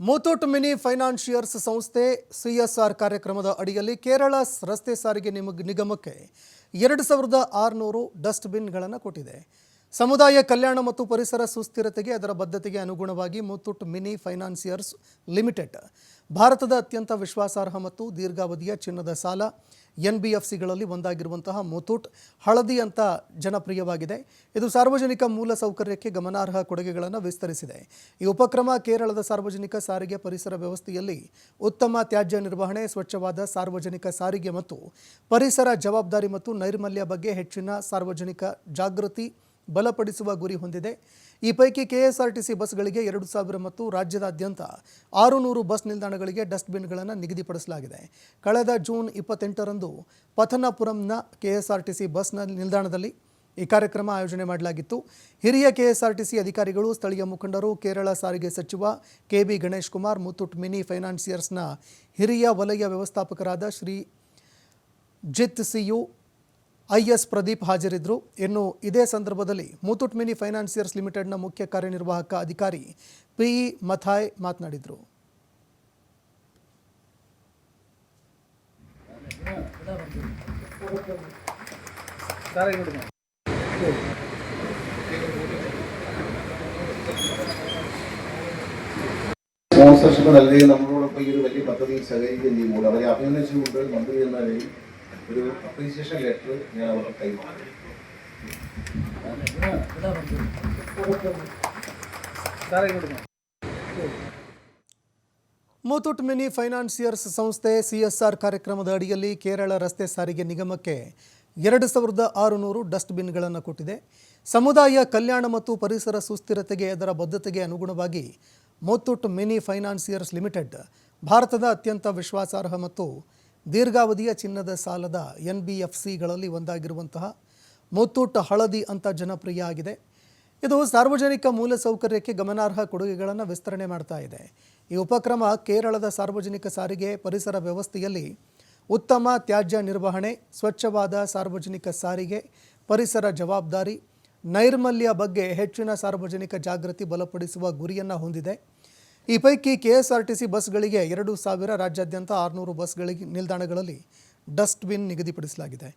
Muthoot mini financiers ಸಂಸ್ಥೆ CSR ಕಾರ್ಯಕ್ರಮದ ಅಡಿಯಲ್ಲಿ ಕೇರಳ ರಸ್ತೆ ಸಾರಿಗೆ ನಿಮಗ್ ನಿಗಮಕ್ಕೆ ಎರಡು ಸಾವಿರದ ಆರುನೂರು ಡಸ್ಟ್ಬಿನ್ಗಳನ್ನು ಕೊಟ್ಟಿದೆ. ಸಮುದಾಯ ಕಲ್ಯಾಣ ಮತ್ತು ಪರಿಸರ ಸುಸ್ಥಿರತೆಗೆ ಅದರ ಬದ್ಧತೆಗೆ ಅನುಗುಣವಾಗಿ ಮುತ್ತೂಟ್ ಮಿನಿ ಫೈನಾನ್ಸಿಯರ್ಸ್ ಲಿಮಿಟೆಡ್, ಭಾರತದ ಅತ್ಯಂತ ವಿಶ್ವಾಸಾರ್ಹ ಮತ್ತು ದೀರ್ಘಾವಧಿಯ ಚಿನ್ನದ ಸಾಲ ಎನ್ ಬಿ ಎಫ್ ಸಿಗಳಲ್ಲಿ ಒಂದಾಗಿರುವಂತಹ ಮುತೂಟ್ ಹಳದಿ ಅಂತ ಜನಪ್ರಿಯವಾಗಿದೆ. ಇದು ಸಾರ್ವಜನಿಕ ಮೂಲ ಸೌಕರ್ಯಕ್ಕೆ ಗಮನಾರ್ಹ ಕೊಡುಗೆಗಳನ್ನು ವಿಸ್ತರಿಸಿದೆ. ಈ ಉಪಕ್ರಮ ಕೇರಳದ ಸಾರ್ವಜನಿಕ ಸಾರಿಗೆ ಪರಿಸರ ವ್ಯವಸ್ಥೆಯಲ್ಲಿ ಉತ್ತಮ ತ್ಯಾಜ್ಯ ನಿರ್ವಹಣೆ, ಸ್ವಚ್ಛವಾದ ಸಾರ್ವಜನಿಕ ಸಾರಿಗೆ ಮತ್ತು ಪರಿಸರ ಜವಾಬ್ದಾರಿ ಮತ್ತು ನೈರ್ಮಲ್ಯ ಬಗ್ಗೆ ಹೆಚ್ಚಿನ ಸಾರ್ವಜನಿಕ ಜಾಗೃತಿ ಬಲಪಡಿಸುವ ಗುರಿ ಹೊಂದಿದೆ. ಈ ಪೈಕಿ ಕೆಎಸ್ಆರ್ಟಿಸಿ ಬಸ್ಗಳಿಗೆ ಎರಡು ಸಾವಿರ ಮತ್ತು ರಾಜ್ಯದಾದ್ಯಂತ ಆರುನೂರು ಬಸ್ ನಿಲ್ದಾಣಗಳಿಗೆ ಡಸ್ಟ್ಬಿನ್ಗಳನ್ನು ನಿಗದಿಪಡಿಸಲಾಗಿದೆ. ಕಳೆದ ಜೂನ್ ಇಪ್ಪತ್ತೆಂಟರಂದು ಪಥನಪುರಂನ ಕೆಎಸ್ಆರ್ಟಿಸಿ ಬಸ್ನ ನಿಲ್ದಾಣದಲ್ಲಿ ಈ ಕಾರ್ಯಕ್ರಮ ಆಯೋಜನೆ ಮಾಡಲಾಗಿತ್ತು. ಹಿರಿಯ ಕೆಎಸ್ಆರ್ಟಿಸಿ ಅಧಿಕಾರಿಗಳು, ಸ್ಥಳೀಯ ಮುಖಂಡರು, ಕೇರಳ ಸಾರಿಗೆ ಸಚಿವ K B Ganesh Kumar, Muthoot mini ಫೈನಾನ್ಸಿಯರ್ಸ್ನ ಹಿರಿಯ ವಲಯ ವ್ಯವಸ್ಥಾಪಕರಾದ ಶ್ರೀ ಜಿತ್ ಸಿಯು ಐಎಸ್ ಪ್ರದೀಪ್ ಹಾಜರಿದ್ದರು ಇನ್ನು ಇದೇ ಸಂದರ್ಭದಲ್ಲಿ ಮುತೂಟ್ ಮಿನಿ ಫೈನಾನ್ಸಿಯರ್ಸ್ ಲಿಮಿಟೆಡ್ನ ಮುಖ್ಯ ಕಾರ್ಯನಿರ್ವಾಹಕ ಅಧಿಕಾರಿ ಪಿಇ ಮಥಾಯ್ ಮಾತನಾಡಿದರು സ്പോൺസർഷിപ്പ് നൽകുകയും നമ്മളോടൊപ്പം ഈ ഒരു വലിയ പദ്ധതിയിൽ സഹകരിക്കുകയും ചെയ്യുമ്പോൾ അവരെ അഭിനന്ദിച്ചുകൊണ്ട് മന്ത്രി എന്ന നിലയിൽ ಇದು ಅಪ್ರಿಸಿಯೇಷನ್ ಲೆಟ್ರ್ ನಾನು ಅವರ ಕೈ ಮಾಡಿ ಮಿನಿ ಫೈನಾನ್ಸಿಯರ್ಸ್ ಸಂಸ್ಥೆ ಸಿಎಸ್ಆರ್ ಕಾರ್ಯಕ್ರಮದ ಅಡಿಯಲ್ಲಿ ಕೇರಳ ರಸ್ತೆ ಸಾರಿಗೆ ನಿಗಮಕ್ಕೆ ಎರಡು ಸಾವಿರದ ಆರುನೂರು ಡಸ್ಟ್ಬಿನ್ಗಳನ್ನು ಕೊಟ್ಟಿದೆ. ಸಮುದಾಯ ಕಲ್ಯಾಣ ಮತ್ತು ಪರಿಸರ ಸುಸ್ಥಿರತೆಗೆ ಅದರ ಬದ್ಧತೆಗೆ ಅನುಗುಣವಾಗಿ ಮೂತೂಟ್ ಮಿನಿ ಫೈನಾನ್ಸಿಯರ್ಸ್ ಲಿಮಿಟೆಡ್, ಭಾರತದ ಅತ್ಯಂತ ವಿಶ್ವಾಸಾರ್ಹ ಮತ್ತು ದೀರ್ಘಾವಧಿಯ ಚಿನ್ನದ ಸಾಲದ ಎನ್ ಬಿ ಎಫ್ ಸಿಗಳಲ್ಲಿ ಒಂದಾಗಿರುವಂತಹ ಮುತ್ತೂಟ ಹಳದಿ ಅಂತ ಜನಪ್ರಿಯ ಆಗಿದೆ. ಇದು ಸಾರ್ವಜನಿಕ ಮೂಲಸೌಕರ್ಯಕ್ಕೆ ಗಮನಾರ್ಹ ಕೊಡುಗೆಗಳನ್ನು ವಿಸ್ತರಣೆ ಮಾಡ್ತಾ ಇದೆ. ಈ ಉಪಕ್ರಮ ಕೇರಳದ ಸಾರ್ವಜನಿಕ ಸಾರಿಗೆ ಪರಿಸರ ವ್ಯವಸ್ಥೆಯಲ್ಲಿ ಉತ್ತಮ ತ್ಯಾಜ್ಯ ನಿರ್ವಹಣೆ, ಸ್ವಚ್ಛವಾದ ಸಾರ್ವಜನಿಕ ಸಾರಿಗೆ, ಪರಿಸರ ಜವಾಬ್ದಾರಿ, ನೈರ್ಮಲ್ಯ ಬಗ್ಗೆ ಹೆಚ್ಚಿನ ಸಾರ್ವಜನಿಕ ಜಾಗೃತಿ ಬಲಪಡಿಸುವ ಗುರಿಯನ್ನು ಹೊಂದಿದೆ. ಈ ಪೈಕಿ ಕೆಎಸ್ಆರ್ಟಿಸಿ ಬಸ್ಗಳಿಗೆ ಎರಡು ಸಾವಿರ ರಾಜ್ಯಾದ್ಯಂತ ಆರುನೂರು ಬಸ್ಗಳಿಗೆ ನಿಲ್ದಾಣಗಳಲ್ಲಿ ಡಸ್ಟ್ಬಿನ್ ನಿಗದಿಪಡಿಸಲಾಗಿದೆ.